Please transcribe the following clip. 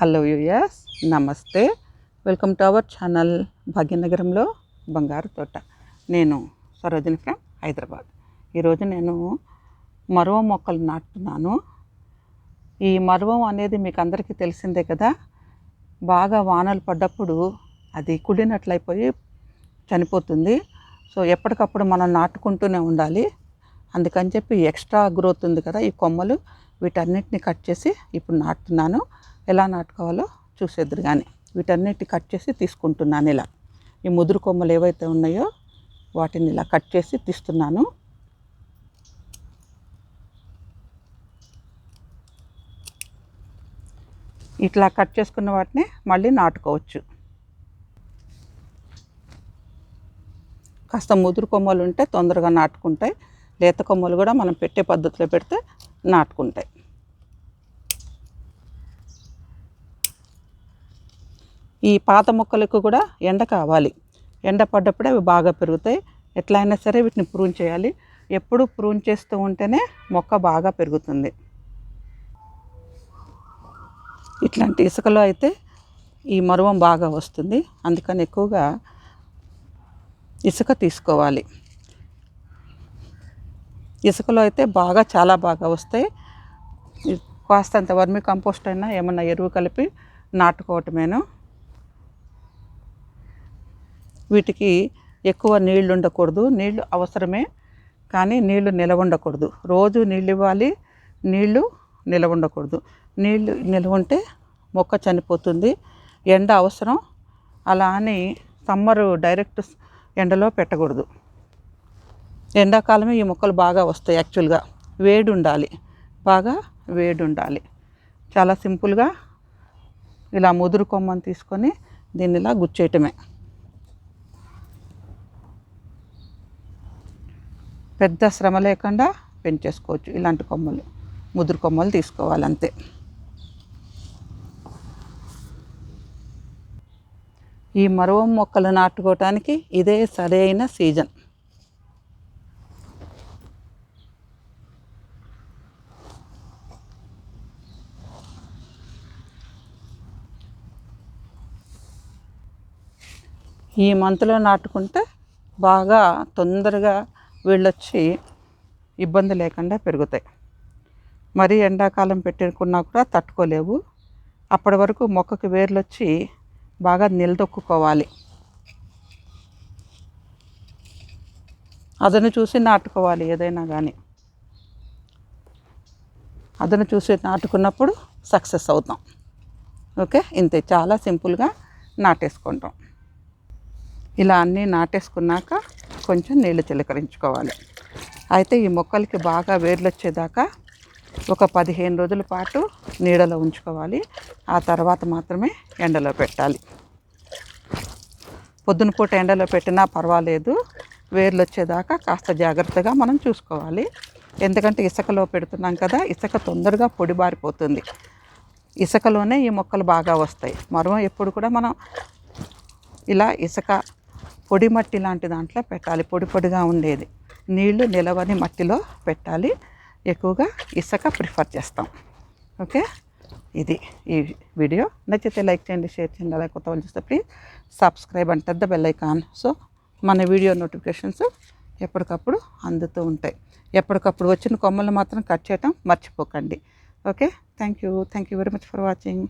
Hello US నమస్తే. Welcome to our channel భాగ్యనగరంలో బంగారు తోట. నేను సరోజిని ఫ్రమ్ హైదరాబాద్. ఈరోజు నేను మరువ మొక్కలు నాటుతున్నాను. ఈ మరువం అనేది మీకు అందరికీ తెలిసిందే కదా. బాగా వానలు పడ్డప్పుడు అది కుళ్ళినట్లయిపోయి చనిపోతుంది. సో ఎప్పటికప్పుడు మనం నాటుకుంటూనే ఉండాలి. అందుకని చెప్పి ఎక్స్ట్రా గ్రోత్ ఉంది కదా ఈ కొమ్మలు. వీటన్నిటిని కట్ చేసి ఇప్పుడు నాటుతున్నాను. ఎలా నాటుకోవాలో చూసేద్దరు కానీ వీటన్నిటి కట్ చేసి తీసుకుంటున్నాను ఇలా. ఈ ముదురు కొమ్మలు ఏవైతే ఉన్నాయో వాటిని ఇలా కట్ చేసి తీస్తున్నాను. ఇట్లా కట్ చేసుకున్న వాటిని మళ్ళీ నాటుకోవచ్చు. కాస్త ముదురు కొమ్మలు ఉంటే తొందరగా నాటుకుంటాయి. లేత కొమ్మలు కూడా మనం పెట్టే పద్ధతిలో పెడితే నాటుకుంటాయి. ఈ పాత మొక్కలకు కూడా ఎండ కావాలి. ఎండ పడ్డప్పుడే అవి బాగా పెరుగుతాయి. ఎట్లా అయినా సరే వీటిని ప్రూన్ చేయాలి. ఎప్పుడు ప్రూన్ చేస్తూ ఉంటేనే మొక్క బాగా పెరుగుతుంది. ఇట్లాంటి ఇసుకలో అయితే ఈ మరువం బాగా వస్తుంది. అందుకని ఎక్కువగా ఇసుక తీసుకోవాలి. ఇసుకలో అయితే బాగా చాలా బాగా వస్తాయి. కాస్తంత వర్మి కంపోస్ట్ అయినా ఏమన్నా ఎరువు కలిపి నాటుకోవటమేను వీటికి ఎక్కువ నీళ్ళు ఉండకూడదు. నీళ్ళు అవసరమే కానీ నీళ్ళు నిలవ ఉండకూడదు. రోజు నీళ్ళు ఇవ్వాలి నీళ్ళు నిలవ ఉండకూడదు. నీళ్ళు నిలవ ఉంటే మొక్క చనిపోతుంది. ఎండ అవసరం అలా అని సమ్మరు డైరెక్ట్ ఎండలో పెట్టకూడదు. ఎండాకాలమే ఈ మొక్కలు బాగా వస్తాయి యాక్చువల్గా. వేడి ఉండాలి బాగా వేడి ఉండాలి. చాలా సింపుల్గా ఇలా ముదురు కొమ్మని తీసుకొని దీన్ని ఇలా గుచ్చేయటమే. పెద్ద శ్రమ లేకుండా పెంచేసుకోవచ్చు. ఇలాంటి కొమ్మలు ముదురు కొమ్మలు తీసుకోవాలంతే. ఈ మరవం మొక్కలు నాటుకోవటానికి ఇదే సరైన సీజన్. ఈ మంత్లో నాటుకుంటే బాగా తొందరగా వీళ్ళొచ్చి ఇబ్బంది లేకుండా పెరుగుతాయి. మరీ ఎండాకాలం పెట్టుకున్నా కూడా తట్టుకోలేవు. అప్పటి వరకు మొక్కకి వేర్లు వచ్చి బాగా నిలదొక్కుకోవాలి. అదను చూసి నాటుకోవాలి ఏదైనా కానీ అదను చూసి నాటుకున్నప్పుడు సక్సెస్ అవుతాం. ఓకే? ఇంతే చాలా సింపుల్గా నాటేసుకుంటాం. ఇలా అన్నీ నాటేసుకున్నాక కొంచెం నీళ్ళు చిలకరించుకోవాలి. అయితే ఈ మొక్కలకి బాగా వేర్లు వచ్చేదాకా ఒక పదిహేను రోజుల పాటు నీడలో ఉంచుకోవాలి. ఆ తర్వాత మాత్రమే ఎండలో పెట్టాలి. పొద్దున పూట ఎండలో పెట్టినా పర్వాలేదు. వేర్లు వచ్చేదాకా కాస్త జాగ్రత్తగా మనం చూసుకోవాలి. ఎందుకంటే ఇసుకలో పెడుతున్నాం కదా ఇసుక తొందరగా పొడిబారిపోతుంది ఇసుకలోనే ఈ మొక్కలు బాగా వస్తాయి. మరో ఎప్పుడు కూడా మనం ఇలా ఇసుక పొడి మట్టి లాంటి దాంట్లో పెట్టాలి. పొడి పొడిగా ఉండేది. నీళ్ళు నిలవని మట్టిలో పెట్టాలి. ఎక్కువగా ఇసుక ప్రిఫర్ చేస్తాం. ఓకే? ఇది ఈ వీడియో. నచ్చితే లైక్ చేయండి షేర్ చేయండి. అలాగే కొత్త వాళ్ళు చూస్తే ప్లీజ్ సబ్స్క్రైబ్ అంటే పెద్ద బెల్ ఐకాన్. సో మన వీడియో నోటిఫికేషన్స్ ఎప్పటికప్పుడు అందుతూ ఉంటాయి. ఎప్పటికప్పుడు వచ్చిన కొమ్మలు మాత్రం కట్ చేయటం మర్చిపోకండి. Okay? Thank you. Thank you very much for watching.